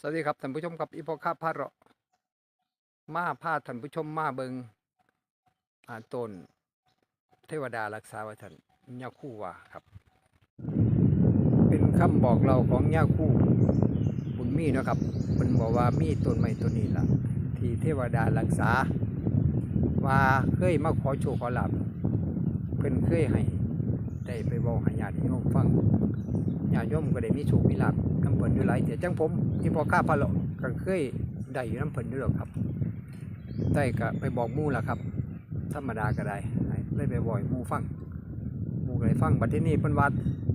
สวัสดีครับท่านผู้ชมครับอีพอข้าพาเราะมาพาท่านผู้ชมมาเบิงอ่าต้น เทวดารักษาไว้ท่านย่าคู่ว่าครับ เป็นคำบอกเราของย่าคู่บุญมีนะครับเป็นบอกว่ามีต้นไม้ต้นนี้ล่ะ ที่เทวดารักษา ว่าเคยมาขอโชคขอลาบเพิ่นเคยให้ได้ไปบอกให้ญาติโยมฟัง ญาโยมก็ได้มีโชคมีลาภน้ำเพิ่นอยู่หลายเถี่ยวจังผมที่พอข้าพะเลาะก็เคยได้อยู่น้ำเพิ่นอยู่หรอกครับได้ก็ไปบอกมู่ล่ะครับ ธรรมดาก็ได้ให้เลยไปบ่อยมู่ฟังมู่ก็ได้ฟังบัดที่นี้เพิ่นว่า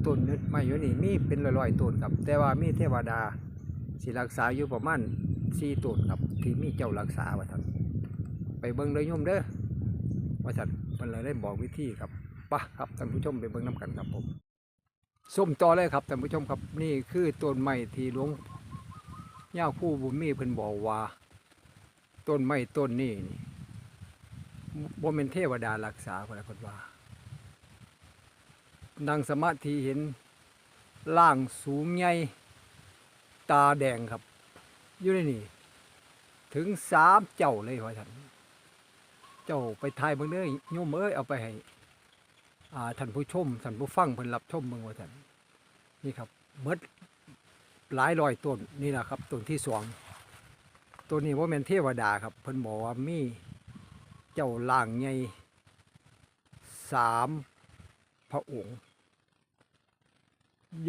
ต้นนึดไม้อยู่นี่มีเป็นร้อยๆต้นครับ แต่ว่ามีเทวดาสิรักษาอยู่ประมาณ4ต้นครับ ที่มีเจ้ารักษาว่าท่านไปเบิ่งเลยโยมเด้อว่าท่านเพิ่นเลยได้บอกวิธีครับปะครับท่านผู้ชมไปเบิ่งนํกันครับผม ส้มต่อเลยครับท่านผู้ชมครับนี่คือต้นไม้ที่หลวงย่าคู่บุญมีเพิ่นบอกว่า ต้นไม้ต้นนี้บ่เป็นเทวดารักษาคนละคนว่านั่งสมาธิเห็นร่างสูงใหญ่ตาแดงครับ อยู่ในนี่ ถึงสามเจ้าเลยว่าท่านเจ้าไปทายเบิ่งเด้อโยมเอ้ยเอาไปให้ ท่านผู้ชมท่านผู้ฟังเพิ่นรับชมเมืองว่าท่านนี่ครับเบิดหลายร้อยต้นนี่แหละครับต้นที่สองต้นนี้ว่าเป็นเทวดาครับเพิ่นบอกว่ามีเจ้าล่างใหญ่สามพระองค์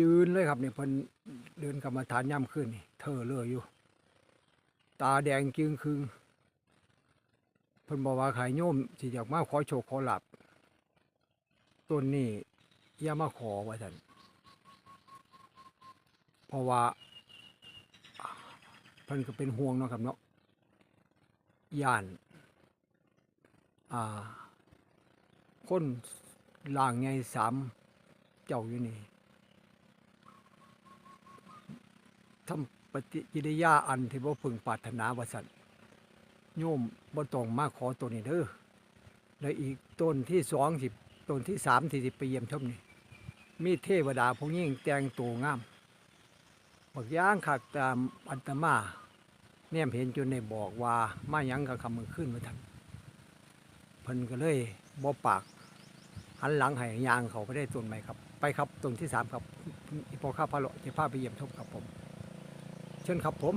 ยืนเลยครับนี่เพิ่นเดินกรรมฐานย่ำขึ้นนี่เธอเลยอยู่ ตาแดงจึงคืงเพิ่นบอกว่าขายโยมสิอยากมาขอโชคขอลาบ ต้นนี้อย่ามาขอว่าท่านเพราะว่าเพิ่นก็เป็นห่วงเนาะครับเนาะย่านอ่าคนล่างไงสามเจ้าอยู่นี่ทำปฏิกิริยาอันที่บ่พึงปรารถนาว่าสันโยมบ่ต้องมาขอตัวนี้เด้อและอีกต้นที่สองสิ ต้นที่สามที่สิไปเยี่ยมชมนี่มีเทวดาผู้ยิ่งแต่งตัวงามบักย่างขักตามอัตมาเนี่ยเห็นจนในบอกว่ามายังกับคำมือขึ้นมาทันเพิ่นก็เลยบ่ปาก หันหลังให้ยางเขาไปได้ต้นใหม่ครับ ไปครับต้นที่สามครับอีพอข้าพะโลจะพาไปเยี่ยมชมครับผม เชิญครับผม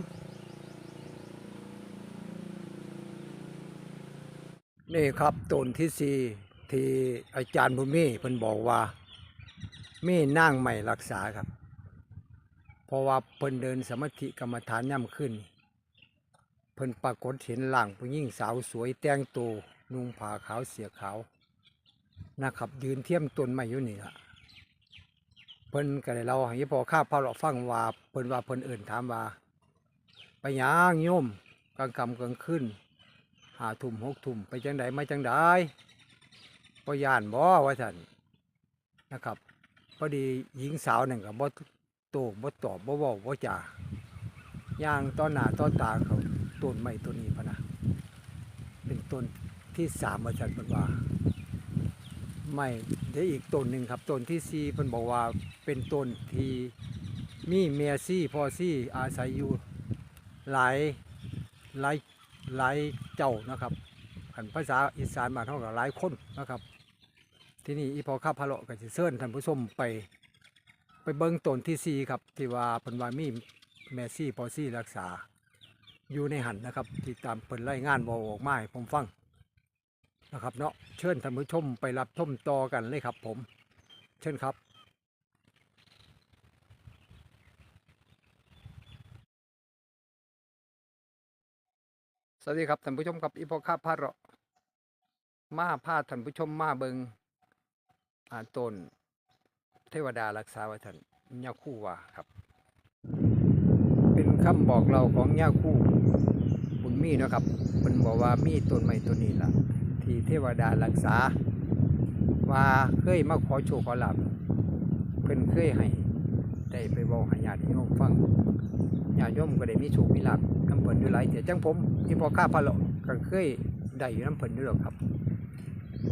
นี่ครับต้นที่สี่ ที่อาจารย์บุญมีเพิ่นบอกว่ามีนั่งใหม่รักษาครับ เพราะว่าเพิ่นเดินสมาธิกรรมฐานย่ำขึ้น เพิ่นปรากฏเห็นร่างผู้หญิงสาวสวยแต่งตัวนุ่งผ้าขาวเสียขาวนะครับยืนเทียมตนไม้อยู่นี่ละเพิ่นก็ได้เราให้พอข้าพาเราฟังว่าเพิ่นว่าเพิ่นเอื่นถามว่า ไปหยังโยมกลางค่ำกลางคืนหาทุ่มหกทุ่มไปจังใดมาจังใด ปย่านบ่ว่าท่านนะครับ พอดีหญิงสาวหนั่นก็บ่โตบ่ตอบบ่เว้าบ่จ่าย่างต้นหน้าต้นตาเขาต้นไม้ต้นนี้พะนะเป็นต้นที่สามว่าท่านเพิ่นว่าไม่ได้อีกต้นหนึ่งครับต้นที่สี่เพิ่นบอกว่าเป็นต้นที่มีเมียซี่พ่อซี่อาศัยอยู่หลายหลายหลายเจ้านะครับขันภาษาอีสานมาเท่ากับหลายคนนะครับ ที่นี่อีพอข้าพะเลาะกับเซิร์นท่านผู้ชมไป ไปเบิ้งต้นที่สี่ครับ ที่ว่าเพิ่นว่ามีแมซี่พอซี่รักษา อยู่ในหันนะครับ ที่ตามเพิ่นรายงานบอออกมาให้ผมฟังนะครับเนาะเชิญท่านผู้ชมไปรับชมต่อกันเลยครับ ผม เชิญครับสวัสดีครับท่านผู้ชมครับอีพอข้าพาเราะมาพาท่านผู้ชมมาเบิง ต้นเทวดารักษาไว้ท่านย่าคู่ว่าครับ เป็นคำบอกเราของย่าคู่บุญมีนะครับเพิ่นบอกว่ามีต้นไม้ต้นนี้ล่ะ ที่เทวดารักษา ว่าเคยมาขอโชคขอลาบเพิ่นเคยให้ได้ไปบอกให้ญาติโยมฟังญาติโยมก็ได้มีโชคมีลาภน้ำเพิ่นอยู่หลายเถี่ยจังผมที่พอข้าพะเลาะก็เคยได้อยู่น้ำเพิ่นอยู่หรอกครับ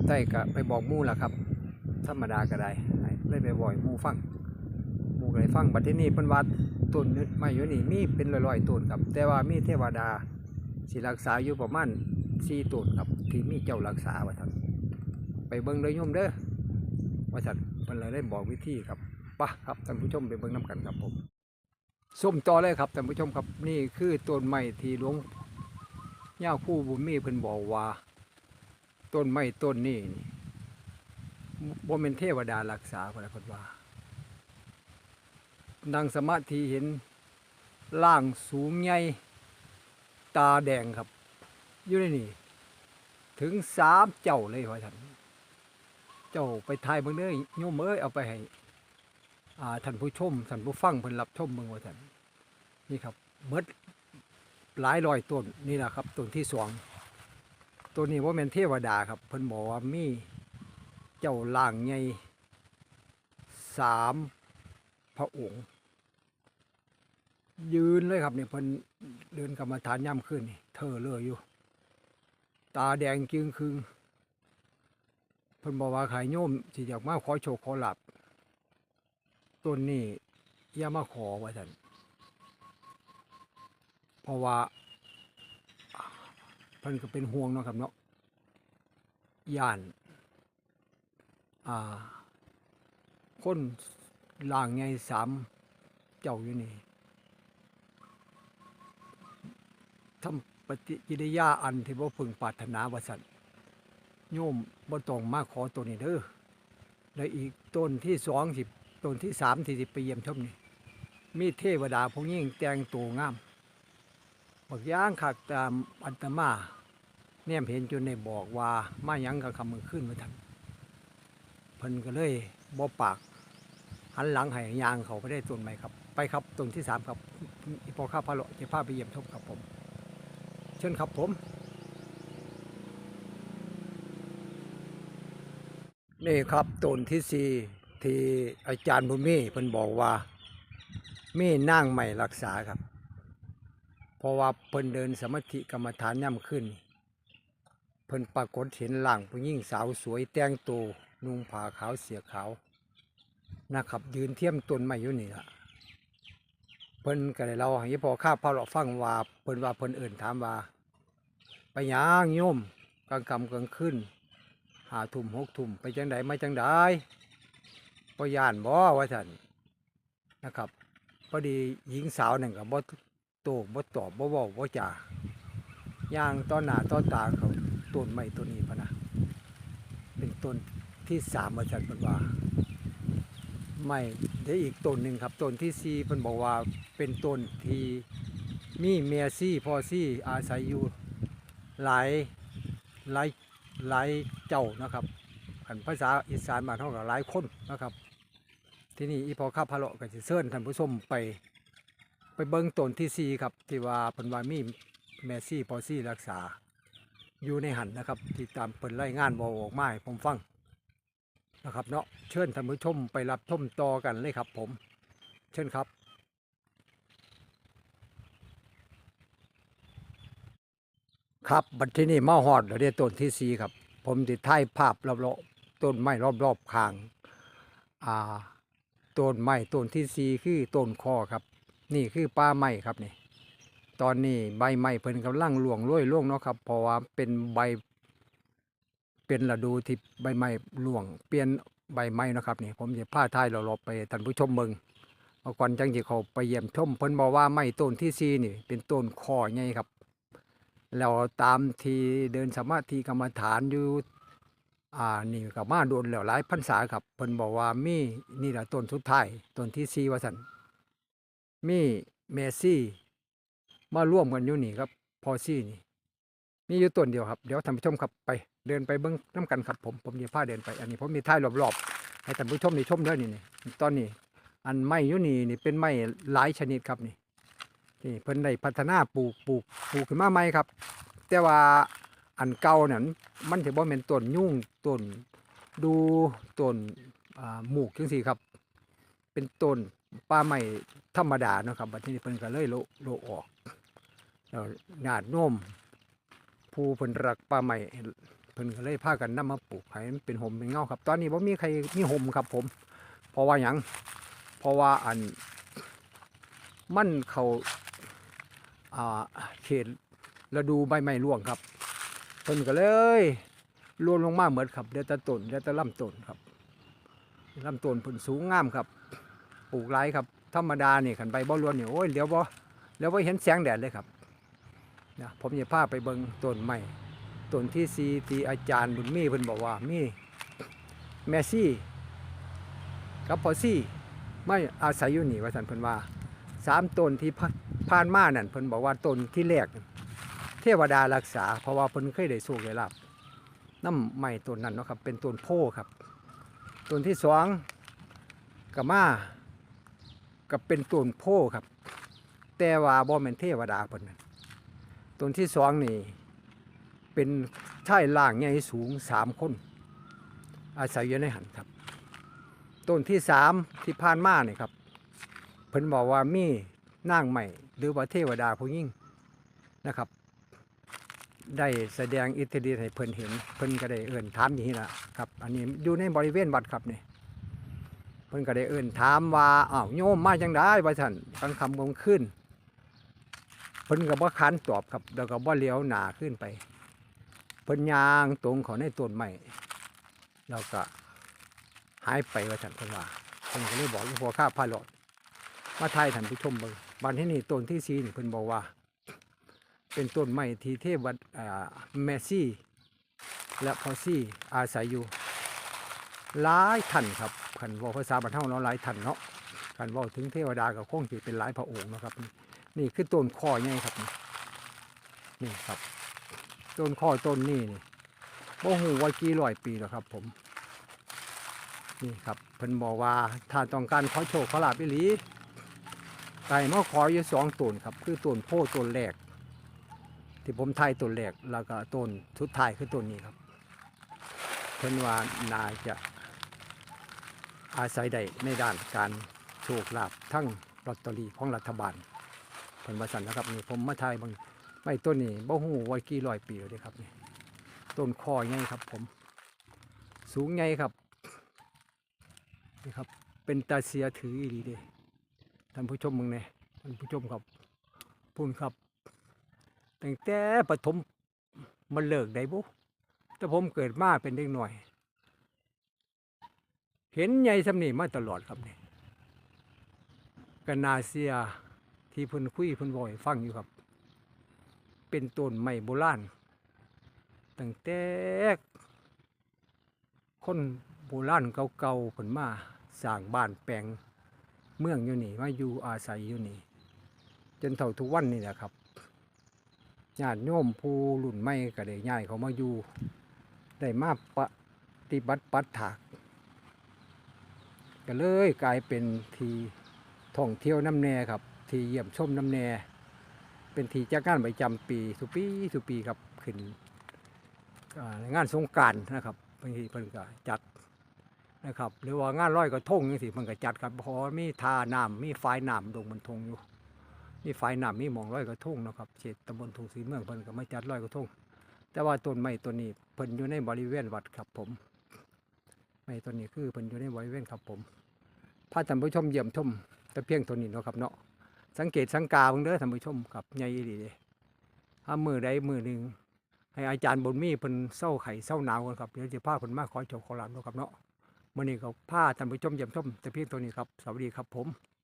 ได้ก็ไปบอกมู่ล่ะครับ ธรรมดาก็ได้ให้เลยไปบ่อยมูฟังมูก็ได้ฟังบัดที่นี้เพิ่นว่าต้นไม้อยู่นี่มีเป็นร้อยๆต้นครับ แต่ว่ามีเทวดาสิรักษาอยู่ประมาณ4ต้นครับ ที่มีเจ้ารักษาว่าท่านไปเบิ่งเลยโยมเด้อว่าท่านเพิ่นเลยได้บอกวิธีครับไปะครับท่านผู้ชมไปเบิ่งนํกันครับผมส้มตอเลยครับท่านผู้ชมครับนี่คือต้นไม้ที่หลวงย่าคู่บุญมีเพิ่นบอกว่า ต้นไม้ต้นนี้นี่ บ่เป็นเทวดารักษาเพิ่นละเพิ่นว่า นั่งสมาธิเห็นร่างสูงใหญ่ตาแดงครับ อยู่ในนี่ ถึงสามเจ้าเลยว่าท่านเจ้าไปทายเบิ่งเด้อโยมเอ้ยเอาไปให้อ่าท่านผู้ชมท่านผู้ฟังเพิ่นรับชมเบิ่งว่าท่านนี่ครับเบิดหลายร้อยต้นนี่แหละครับต้นที่สองตัวนี้ว่าเป็นเทวดาครับเพิ่นบอกว่ามี จ้าล่างใหญ่สามพระองค์ ยืนเลยครับเนี่ยเพิ่นเดินกรรมฐานย่ำขึ้นนี่เธอเลยอยู่ ตาแดงจึงคืงเพิ่นบอกว่าขายโยมสิอยากมาขอโชคขอหลับต้นนี้อย่ามาขอว่าท่านเพราะว่าเพิ่นก็เป็นห่วงเนาะครับเนาะย่าน คนล่างไงสามเจ้าอยู่นี่ทำปฏิกิริยาอันที่บ่พึงปรารถนาวสันโยมบ่ต้องมาขอตัวนี้เด้อและอีกต้นที่สองสิบต้นที่สามที่สิบไปเยี่ยมชมนี่ มีเทวดาผู้ยิ่งแต่งตัวงามบักย่างขักตามอันตมาแนมเห็นจนในบอกว่ามายังกับคำมือขึ้นมาทัน พิ่นก็เลยบ่ปาก หันหลังให้ยางเขาไปได้ต้นใหม่ครับ ไปครับต้นที่สามครับอีพอข้าพระเลาะจะพาไปเยี่ยมชมครับผม เชิญครับผม นี่ครับต้นที่สี่ที่อาจารย์บุญมีเพิ่นบอกว่ามีนั่งใหม่รักษาครับ เพราะว่าเพิ่นเดินสมาธิกรรมฐานย่ำขึ้น เพิ่นปรากฏเห็นหลังผู้หญิงสาวสวยแต่งตัว นุ่งผ้าขาวเสียขาวนะครับ ยืนเทียมต้นไม้อยู่นี่ละเพิ่นก็เลยเราให้พอข้าพระเราฟังว่าเพิ่นว่าเพิ่นเอิ่นถามว่า ไปหยังโยมกลางคำกลางคืนหาทุ่มหกทุ่มไปจังใดมาจังใดบ่ย่านบ่ว่าซั่นนะครับพอดีหญิงสาวหนั่นก็บ่โตบ่ตอบบ่เว้าบ่จ่าย่างต้อนหน้าต้อนตาเขาต้นไม้ต้นนี้พะนะเป็นต้น ที่สามว่าซั่นเพิ่นว่าไม่ได้อีกต้นหนึ่งครับต้นที่สี่เพิ่นบอกว่าเป็นต้นที่มีเมียซี่พ่อซี่อาศัยอยู่หลายหลายหลายเจ้านะครับขันภาษาอีสานมาเท่ากับหลายคนนะครับ ที่นี่อีพอข้าพะเลาะกับสิเซิร์นท่านผู้ชมไป ไปเบิ้งต้นที่สี่ครับที่ว่าเพิ่นว่ามีแม่ซี่พอซี่รักษาอยู่ในหันนะครับ ที่ตามเพิ่นรายงานบอกออกมาให้ผมฟัง นะครับเนาะเชิญท่านผู้ชมไปรับชมต่อกันเลยครับ ผม เชิญครับครับบัดที่นี่มาฮอดแล้วเดียต้นที่สีครับ ผมติดถ่ายภาพรอบๆต้นไม้รอบๆข้างอ่าต้นไม้ต้นที่สีคือต้นคอครับ นี่คือป้าไม้ครับนี่ตอนนี้ใบไม้เพิ่นกำลังหลวงโรยล่วงเนาะครับเพราะว่าเป็นใบ เป็นฤดูที่ใบไม้ร่วง เปลี่ยนใบไม้นะครับนี่ผมจะพาท้ายเราลบไปท่านผู้ชมเบิงเอาก่อนจังสิเขาไปเยี่ยมชมเพิ่นบอกว่าไม้ต้นที่ซีนี่ เป็นต้นคอใหญ่ครับ แล้วตามที่เดินสมาธิกรรมฐานอยู่อ่านี่กับมาโดนแล้วหลายพรรษาครับเพิ่นบอกว่ามีนี่แหละต้นสุดท้ายต้นที่ซีว่าสันมีเมซี่ มาร่วมกันอยู่นี่ครับพอซี่นี่มีอยู่ต้นเดียวครับ เดี๋ยวท่านผู้ชมครับไป เดินไปเบิ้งน้ำกันครับผมผมจะพาเดินไป อันนี้ผมมีท้ายรอบๆให้ท่านผู้ชมนี่ชมเด้อนี่นี่ตอนนี้ อันไม้ยู่นี่นี่เป็นไม้หลายชนิดครับนี่นี่เพิ่นได้พัฒนาปลูกปลูกปลูกขึ้นมาใหม่ครับ แต่ว่าอันเก่านั้นมันถือว่าเป็นต้นยุ่งต้นดูต้นหมูกจังซี่ครับ เป็นต้นป่าไม้ธรรมดาเนาะครับบัดนี้เพิ่นก็เลยโลโลออกแล้วญาติโยมผู้เพิ่นรักป่าไม้ เพิ่นก็เลยพากันนำมาปลูกให้มันเป็นห่มเป็นเงาครับ ตอนนี้บ่มีใครมีห่มครับผม เพราะว่าหยังเพราะว่าอันมันเขาอ่าเขตฤดูใบไม้ร่วงครับ เพิ่นก็เลยร่วงลงมาเหมือนครับเดี๋ยวแตะต้นเดี๋ยวแตะลำต้นครับลำต้นเพิ่นสูงงามครับ ปลูกหลายครับ ธรรมดาเนี่ยขันใบบ่ร่วนนี่ยโอ้ยเดี๋ยวบ่เดี๋ยวบ่เห็นแสงแดดเลยครับนะผมจะพาไปเบิ่งต้นไม้ ต้นที่สีที่อาจารย์บุญมีเพิ่นบอกว่ามีแมซี่กับพอซี่ไม่อาศัยอยู่นี่ว่าสันเพิ่นว่าสามต้นที่ผ่านมานั่นเพิ่นบอกว่าต้นที่แรกเทวดารักษา เพราะว่าเพิ่นเคยได้โชคได้ลาบน้ำไม้ต้นนั้นเนาะครับ เป็นต้นโพครับต้นที่สองก็มาก็เป็นต้นโพครับ แต่ว่าบ่แม่นเทวดาเพิ่นนั่นต้นที่สองนี่ เป็นชายล่างใหญ่สูงสามคน อาศัยอยู่ในหันครับ ต้นที่สามที่ผ่านมาเนี่ยครับเพิ่นบอกว่ามีนางใหม่ หรือว่าเทวดาผู้ยิ่งนะครับ ได้แสดงอิทธิฤทธิ์ให้เพิ่นเห็น เพิ่นก็ได้เอิ่นถามอย่างนี้ละครับ อันนี้อยู่ในบริเวณวัดครับนี่เพิ่นก็ได้เอิ่นถามว่าอ้าวโยมมาจังได้ว่าท่านกลางคำกลางคืนเพิ่นก็บ่คันตอบครับแล้วก็บ่เลี้ยวหนาขึ้นไป เพิ่นยางตรงเขาในต้นไม้แล้วก็หายไปว่าท่านเพิ่นว่าเพิ่นก็เลยบอกหลวงพ่อข้าพาหลอดมาไทยท่านผู้ชมเบิ่งบัดที่นี่ต้นที่สี่นี่เพิ่นบอกว่า เป็นต้นไม้ที่เทวดอ่าแมซี่ และพอซี่อาศัยอยู่หลายท่านครับคันว่าภาษาบรรเทาเนาะหลายท่านเนาะคันว่าถึงเทวดาก็คงสิเป็นหลายพระองค์นะครับ นี่คือต้นข้อใหญ่ครับ นี่ครับ ต้นข้อต้นนี่นี่บ่ฮู้ว่ากี่ร้อยปีแล้วครับ ผม นี่ครับเพิ่นบอกว่าถ้าต้องการขอโชคขอลาบอีหลีไก่มาขออยู่สองต้นครับ คือต้นโพต้นแรกที่ผมทายต้นแรกแล้วก็ต้นสุดท้ายคือต้นนี้ครับเพิ่นว่านาจะอาศัยได้ในด้านการโชคลาภทั้งลอตเตอรี่ของรัฐบาลเพิ่นว่าสั่นนะครับนี่ผมมาทายบาง ไม่ต้นนี้บ่ฮู้ว่ากี่ร้อยปีแล้วเด้ครับนี่ต้นคอใหญ่ครับ ผม สูงใหญ่ครับนี่ครับ เป็นตาเสียถืออีหลีเด้ท่านผู้ชมมึงเนี่ยท่านผู้ชมครับพูนครับตั้งแต่ปฐมมันเลิกได้บุแต่ผมเกิดมาเป็นเด็กหน่อย เห็นใหญ่สำนีมาตลอดครับนี่กันาเซียที่พิ่นคุยพิ่นบ่อยฟังอยู่ครับ เป็นต้นไม้โบราณตั้งแต่คนโบราณเก่าๆเพิ่นมาสร้างบ้านแปลงเมืองอยู่นี่มาอยู่อาศัยอยู่นี่ จนเท่าทุกวันนี่แหละครับญาติโยมผู้รุ่นใหม่ก็ได้ย้ายเขามาอยู่ ได้มาปฏิบัติปัฏฐากก็เลยกลายเป็นทีท่องเที่ยวน้ำแน่ครับ ที่เยี่ยมชมน้ำแน่ เป็นทีจัดงานประจำปีทุกปีทุกปีครับขึ้นงานสงการนะครับบางทีเพิ่นก็จัดนะครับ หรือว่างานร้อยกระทงนี่สิเพิ่นก็จัดครับเพราะมีทาน้ำมีฝายน้ำดงบนทงอยู่มีไฟน้ำมีหมองร้อยกระทงนะครับเขตตำบลทุ่งศรีเมืองเพิ่นก็มาจัดร้อยกระทงแต่ว่าต้นไม้ต้นนี้เพิ่นอยู่ในบริเวณวัดครับผมไม้ต้นนี้คือเพิ่นอยู่ในบริเวณครับผมพาท่านผู้ชมเยี่ยมชมแต่เพียงต้นนี้เนาะครับเนาะ สังเกตสังกาเบิ่งเด้อท่านผู้ชมกับใหญ่ดีเด้ถ้ามือใดมือหนึ่งให้อาจารย์บนมีเพิ่นเศร้าไข่เศร้าหนาวกันครับเดี๋ยวจะพาเพิ่นมาขอโชคขอลาบเนาะครับเนาะมื้อนี้ก็พาท่านผู้ชมเยี่ยมชมแต่เพียงตัวนี้ครับสวัสดีครับผม